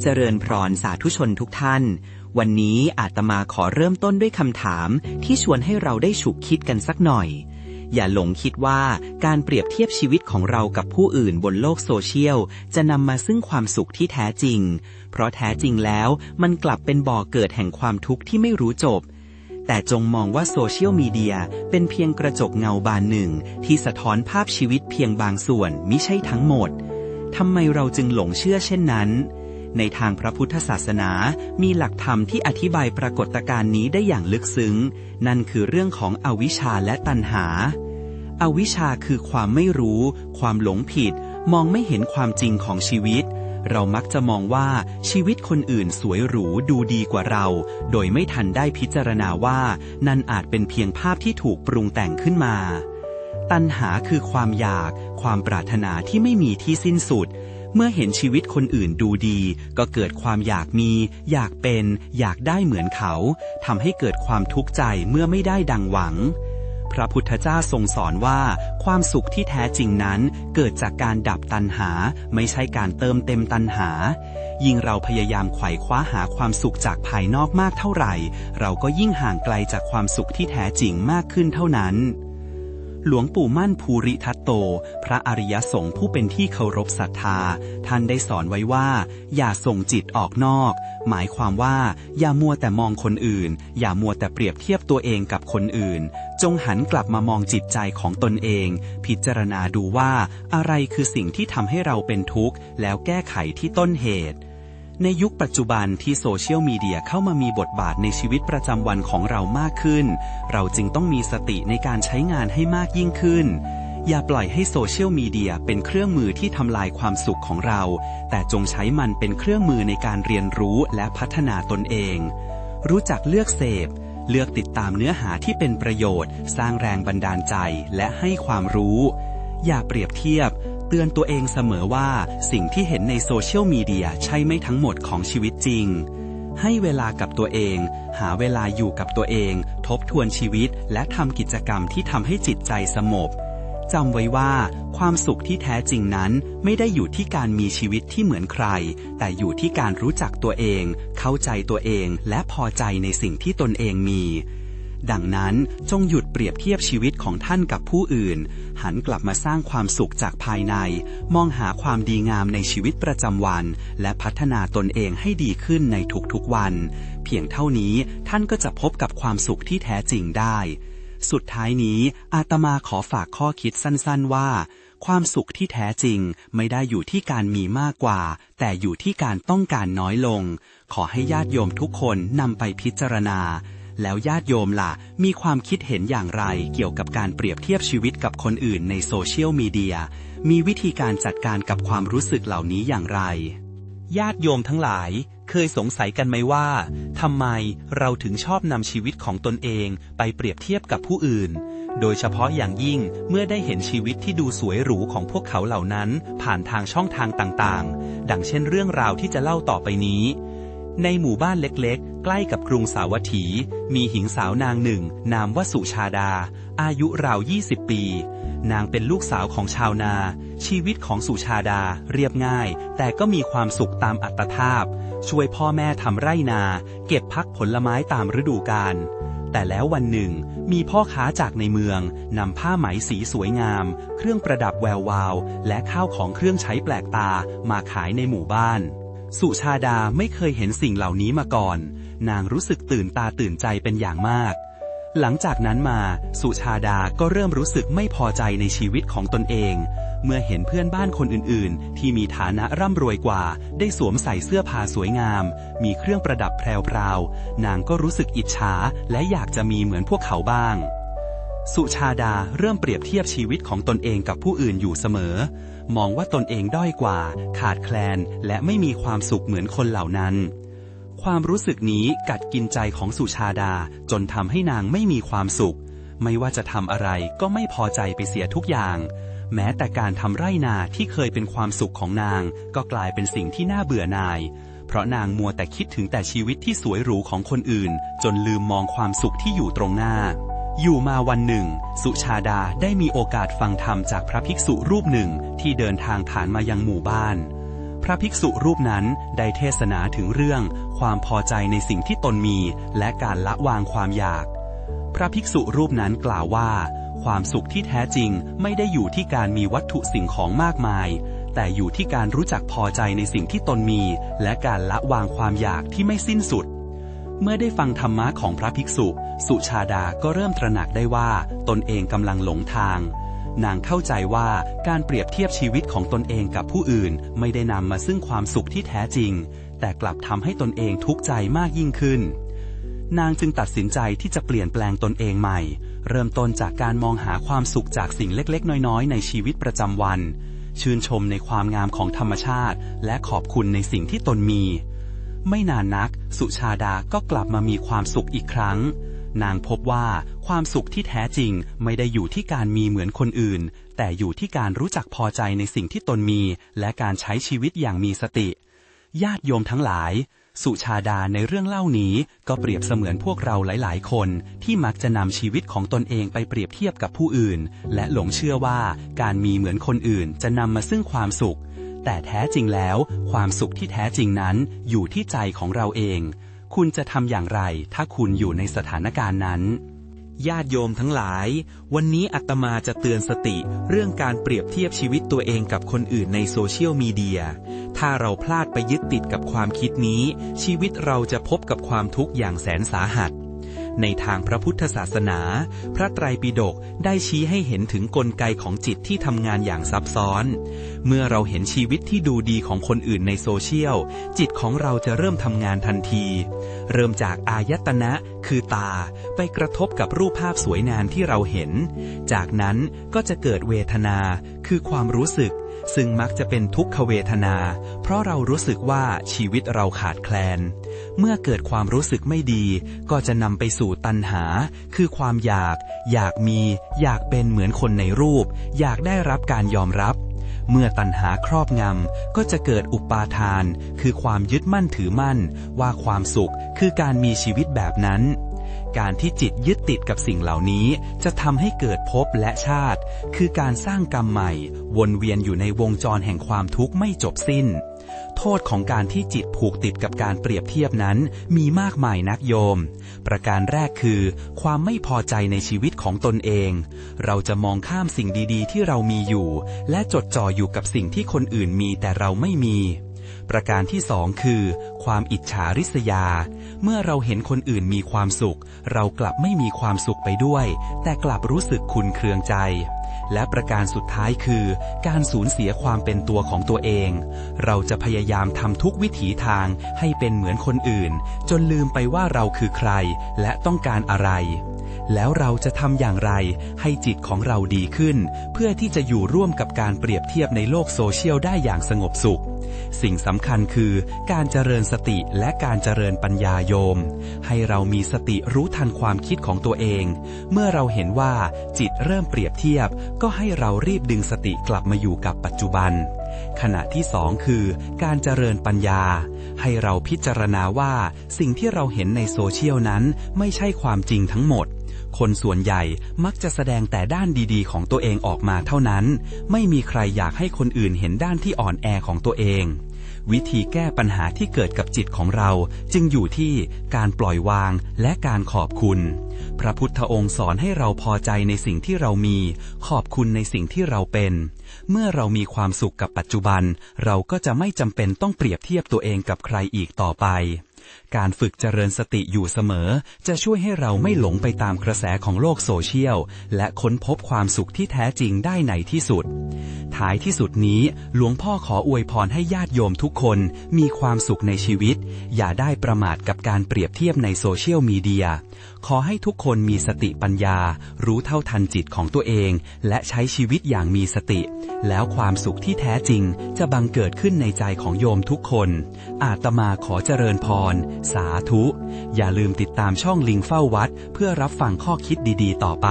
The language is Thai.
เจริญพรสาธุชนทุกท่าน วันนี้อาตมาขอเริ่มต้นด้วยคำถามที่ชวนให้เราได้ฉุกคิดกันสักหน่อย อย่าหลงคิดว่าการเปรียบเทียบชีวิตของเรากับผู้อื่นบนโลกโซเชียล จะนำมาซึ่งความสุขที่แท้จริง เพราะแท้จริงแล้วมันกลับเป็นบ่อเกิดแห่งความทุกข์ที่ไม่รู้จบ แต่จงมองว่าโซเชียลมีเดียเป็นเพียงกระจกเงาบานหนึ่ง ที่สะท้อนภาพชีวิตเพียงบางส่วนมิใช่ทั้งหมดทำไมเราจึงหลงเชื่อเช่นนั้น ในทางพระพุทธศาสนา มีหลักธรรมที่อธิบายปรากฏการณ์นี้ได้อย่างลึกซึ้ง นั่นคือเรื่องของอวิชชาและตัณหา อวิชชาคือความไม่รู้ ความหลงผิด มองไม่เห็นความจริงของชีวิต เรามักจะมองว่าชีวิตคนอื่นสวยหรูดูดีกว่าเรา โดยไม่ทันได้พิจารณาว่า นั่นอาจเป็นเพียงภาพที่ถูกปรุงแต่งขึ้นมาตัณหาคือความอยาก ความปรารถนาที่ไม่มีที่สิ้นสุด เมื่อเห็นชีวิตคนอื่นดูดี ก็เกิดความอยากมี อยากเป็น อยากได้เหมือนเขาทำให้เกิดความทุกข์ใจเมื่อไม่ได้ดังหวัง พระพุทธเจ้าทรงสอนว่า ความสุขที่แท้จริงนั้น เกิดจากการดับตัณหา ไม่ใช่การเติมเต็มตัณหา ยิ่งเราพยายามไขว่คว้าหาความสุขจากภายนอกมากเท่าไหร่ เราก็ยิ่งห่างไกลจากความสุขที่แท้จริงมากขึ้นเท่านั้น หลวงปู่มั่นภูริทัตโต พระอริยสงฆ์ผู้เป็นที่เคารพศรัทธา ท่านได้สอนไว้ว่า อย่าส่งจิตออกนอก หมายความว่า อย่ามัวแต่มองคนอื่น อย่ามัวแต่เปรียบเทียบตัวเองกับคนอื่น จงหันกลับมามองจิตใจของตนเอง พิจารณาดูว่า อะไรคือสิ่งที่ทำให้เราเป็นทุกข์ แล้วแก้ไขที่ต้นเหตุ ในยุคปัจจุบันที่โซเชียลมีเดียเข้ามามีบทบาทในชีวิตประจำวันของเรามากขึ้น เราจึงต้องมีสติในการใช้งานให้มากยิ่งขึ้น อย่าปล่อยให้โซเชียลมีเดียเป็นเครื่องมือที่ทำลายความสุขของเรา แต่จงใช้มันเป็นเครื่องมือในการเรียนรู้และพัฒนาตนเอง รู้จักเลือกเสพ เลือกติดตามเนื้อหาที่เป็นประโยชน์ สร้างแรงบันดาลใจและให้ความรู้ อย่าเปรียบเทียบ เตือนตัวเองเสมอว่าสิ่งที่เห็นในโซเชียลมีเดียใช่ไม่ทั้งหมดของชีวิตจริง ให้เวลากับตัวเอง หาเวลาอยู่กับตัวเอง ทบทวนชีวิต และทำกิจกรรมที่ทำให้จิตใจสงบจำไว้ว่า ความสุขที่แท้จริงนั้นไม่ได้อยู่ที่การมีชีวิตที่เหมือนใคร แต่อยู่ที่การรู้จักตัวเอง เข้าใจตัวเอง และพอใจในสิ่งที่ตนเองมี ดังนั้นจงหยุดเปรียบเทียบชีวิตของท่านกับผู้อื่น หันกลับมาสร้างความสุขจากภายใน มองหาความดีงามในชีวิตประจำวัน และพัฒนาตนเองให้ดีขึ้นในทุกๆวัน เพียงเท่านี้ท่านก็จะพบกับความสุขที่แท้จริงได้ สุดท้ายนี้อาตมาขอฝากข้อคิดสั้นๆว่า ความสุขที่แท้จริงไม่ได้อยู่ที่การมีมากกว่า แต่อยู่ที่การต้องการน้อยลง ขอให้ญาติโยมทุกคนนำไปพิจารณา แล้วญาติโยมล่ะ มีความคิดเห็นอย่างไรเกี่ยวกับการเปรียบเทียบชีวิตกับคนอื่นในโซเชียลมีเดีย มีวิธีการจัดการกับความรู้สึกเหล่านี้อย่างไร ญาติโยมทั้งหลายเคยสงสัยกันไหมว่าทำไมเราถึงชอบนำชีวิตของตนเองไปเปรียบเทียบกับผู้อื่น โดยเฉพาะอย่างยิ่งเมื่อได้เห็นชีวิตที่ดูสวยหรูของพวกเขาเหล่านั้น ผ่านทางช่องทางต่างๆ ดังเช่นเรื่องราวที่จะเล่าต่อไปนี้ ในหมู่บ้านเล็กๆ ใกล้กับกรุงสาวัตถี มีหญิงสาวนางหนึ่ง นามว่าสุชาดา อายุราว 20 ปี นางเป็นลูกสาวของชาวนา ชีวิตของสุชาดาเรียบง่าย แต่ก็มีความสุขตามอัตภาพ ช่วยพ่อแม่ทำไร่นา เก็บพักผลไม้ตามฤดูกาลแต่แล้ววันหนึ่ง มีพ่อค้าจากในเมืองนำผ้าไหมสีสวยงาม เครื่องประดับแวววาว และข้าวของเครื่องใช้แปลกตามาขายในหมู่บ้าน สุชาดาไม่เคยเห็นสิ่งเหล่านี้มาก่อน นางรู้สึกตื่นตาตื่นใจเป็นอย่างมาก หลังจากนั้นมาสุชาดาก็เริ่มรู้สึกไม่พอใจในชีวิตของตนเอง เมื่อเห็นเพื่อนบ้านคนอื่นๆ ที่มีฐานะร่ำรวยกว่า ได้สวมใส่เสื้อผ้าสวยงาม มีเครื่องประดับแพรวๆนางก็รู้สึกอิจฉาและอยากจะมีเหมือนพวกเขาบ้าง สุชาดาเริ่มเปรียบเทียบชีวิตของตนเองกับผู้อื่นอยู่เสมอ มองว่าตนเองด้อยกว่า ขาดแคลน และไม่มีความสุขเหมือนคนเหล่านั้น ความรู้สึกนี้กัดกินใจของสุชาดาจนทำให้นางไม่มีความสุข ไม่ว่าจะทำอะไรก็ไม่พอใจไปเสียทุกอย่าง แม้แต่การทำไร่นาที่เคยเป็นความสุขของนาง ก็กลายเป็นสิ่งที่น่าเบื่อนาย เพราะนางมัวแต่คิดถึงแต่ชีวิตที่สวยหรูของคนอื่น จนลืมมองความสุขที่อยู่ตรงหน้า อยู่มาวันหนึ่ง สุชาดาได้มีโอกาสฟังธรรมจากพระภิกษุรูปหนึ่งที่เดินทางผ่านมายังหมู่บ้านพพระภิกษุรูปนั้นได้เทศนาถึงเรื่อง ความพอใจในสิ่งที่ตนมี และการละวางความอยาก พระภิกษุรูปนั้นกล่าวว่า ความสุขที่แท้จริงไม่ได้อยู่ที่การมีวัตถุสิ่งของมากมาย แต่อยู่ที่การรู้จักพอใจในสิ่งที่ตนมี และการละวางความอยากที่ไม่สิ้นสุด เมื่อได้ฟังธรรมะของพระภิกษุ สุชาดาก็เริ่มตระหนักได้ว่าตนเองกำลังหลงทาง นางเข้าใจว่าการเปรียบเทียบชีวิตของตนเองกับผู้อื่น ไม่ได้นำมาซึ่งความสุขที่แท้จริง แต่กลับทำให้ตนเองทุกข์ใจมากยิ่งขึ้น นางจึงตัดสินใจที่จะเปลี่ยนแปลงตนเองใหม่ เริ่มต้นจากการมองหาความสุขจากสิ่งเล็กๆ น้อยๆ ในชีวิตประจำวัน ชื่นชมในความงามของธรรมชาติ และขอบคุณในสิ่งที่ตนมี ไม่นานนัก สุชาดาก็กลับมามีความสุขอีกครั้ง นางพบว่าความสุขที่แท้จริงไม่ได้อยู่ที่การมีเหมือนคนอื่น แต่อยู่ที่การรู้จักพอใจในสิ่งที่ตนมี และการใช้ชีวิตอย่างมีสติ ญาติโยมทั้งหลาย สุชาดาในเรื่องเล่านี้ก็เปรียบเสมือนพวกเราหลายๆ คนที่มักจะนำชีวิตของตนเองไปเปรียบเทียบกับผู้อื่น และหลงเชื่อว่าการมีเหมือนคนอื่นจะนำมาซึ่งความสุข แต่แท้จริงแล้ว ความสุขที่แท้จริงนั้นอยู่ที่ใจของเราเอง คุณจะทำอย่างไร ถ้าคุณอยู่ในสถานการณ์นั้น ญาติโยมทั้งหลาย วันนี้อัตมาจะเตือนสติเรื่องการเปรียบเทียบชีวิตตัวเองกับคนอื่นในโซเชียลมีเดีย ถ้าเราพลาดไปยึดติดกับความคิดนี้ ชีวิตเราจะพบกับความทุกข์อย่างแสนสาหัส ในทางพระพุทธศาสนา พระไตรปิฎกได้ชี้ให้เห็นถึงกลไกของจิตที่ทำงานอย่างซับซ้อน เมื่อเราเห็นชีวิตที่ดูดีของคนอื่นในโซเชียล จิตของเราจะเริ่มทำงานทันที เริ่มจากอายตนะคือตาไปกระทบกับรูปภาพสวยงามที่เราเห็น จากนั้นก็จะเกิดเวทนาคือความรู้สึก ซึ่งมักจะเป็นทุกขเวทนา เพราะเรารู้สึกว่าชีวิตเราขาดแคลน เมื่อเกิดความรู้สึกไม่ดี ก็จะนำไปสู่ตัณหา คือความอยาก อยากมี อยากเป็นเหมือนคนในรูป อยากได้รับการยอมรับ เมื่อตัณหาครอบงำ ก็จะเกิดอุปาทาน คือความยึดมั่นถือมั่น ว่าความสุขคือการมีชีวิตแบบนั้น การที่จิตยึดติดกับสิ่งเหล่านี้ จะทำให้เกิดภพและชาติ คือการสร้างกรรมใหม่ วนเวียนอยู่ในวงจรแห่งความทุกข์ไม่จบสิ้น โทษของการที่จิตผูกติดกับการเปรียบเทียบนั้น มีมากมายนักโยม ประการแรกคือ ความไม่พอใจในชีวิตของตนเอง เราจะมองข้ามสิ่งดีๆ ที่เรามีอยู่ และจดจ่ออยู่กับสิ่งที่คนอื่นมีแต่เราไม่มี ประการที่สองคือ ความอิจฉาริษยา เมื่อเราเห็นคนอื่นมีความสุข เรากลับไม่มีความสุขไปด้วย แต่กลับรู้สึกคุนเคืองใจ และประการสุดท้ายคือ การสูญเสียความเป็นตัวของตัวเอง เราจะพยายามทำทุกวิถีทางให้เป็นเหมือนคนอื่น จนลืมไปว่าเราคือใคร และต้องการอะไรแล้วเราจะทำอย่างไรให้จิตของเราดีขึ้น เพื่อที่จะอยู่ร่วมกับการเปรียบเทียบในโลกโซเชียลได้อย่างสงบสุข สิ่งสำคัญคือการเจริญสติและการเจริญปัญญาโยม ให้เรามีสติรู้ทันความคิดของตัวเอง เมื่อเราเห็นว่าจิตเริ่มเปรียบเทียบ ก็ให้เรารีบดึงสติกลับมาอยู่กับปัจจุบัน ขณะที่สองคือการเจริญปัญญา ให้เราพิจารณาว่าสิ่งที่เราเห็นในโซเชียลนั้นไม่ใช่ความจริงทั้งหมด คนส่วนใหญ่มักจะแสดงแต่ด้านดีๆ ของตัวเองออกมาเท่านั้น ไม่มีใครอยากให้คนอื่นเห็นด้านที่อ่อนแอของตัวเอง วิธีแก้ปัญหาที่เกิดกับจิตของเรา จึงอยู่ที่การปล่อยวางและการขอบคุณ พระพุทธองค์สอนให้เราพอใจในสิ่งที่เรามี ขอบคุณในสิ่งที่เราเป็น เมื่อเรามีความสุขกับปัจจุบัน เราก็จะไม่จำเป็นต้องเปรียบเทียบตัวเองกับใครอีกต่อไป การฝึกเจริญสติอยู่เสมอ จะช่วยให้เราไม่หลงไปตามกระแสของโลกโซเชียล และค้นพบความสุขที่แท้จริงได้ในที่สุด ท้ายที่สุดนี้ หลวงพ่อขออวยพรให้ญาติโยมทุกคนมีความสุขในชีวิต อย่าได้ประมาทกับการเปรียบเทียบในโซเชียลมีเดีย ขอให้ทุกคนมีสติปัญญา รู้เท่าทันจิตของตัวเอง และใช้ชีวิตอย่างมีสติ แล้วความสุขที่แท้จริงจะบังเกิดขึ้นในใจของโยมทุกคน อาตมาขอเจริญพร สาธุ อย่าลืมติดตามช่องลิงเฝ้าวัด เพื่อรับฟังข้อคิดดีๆ ต่อไป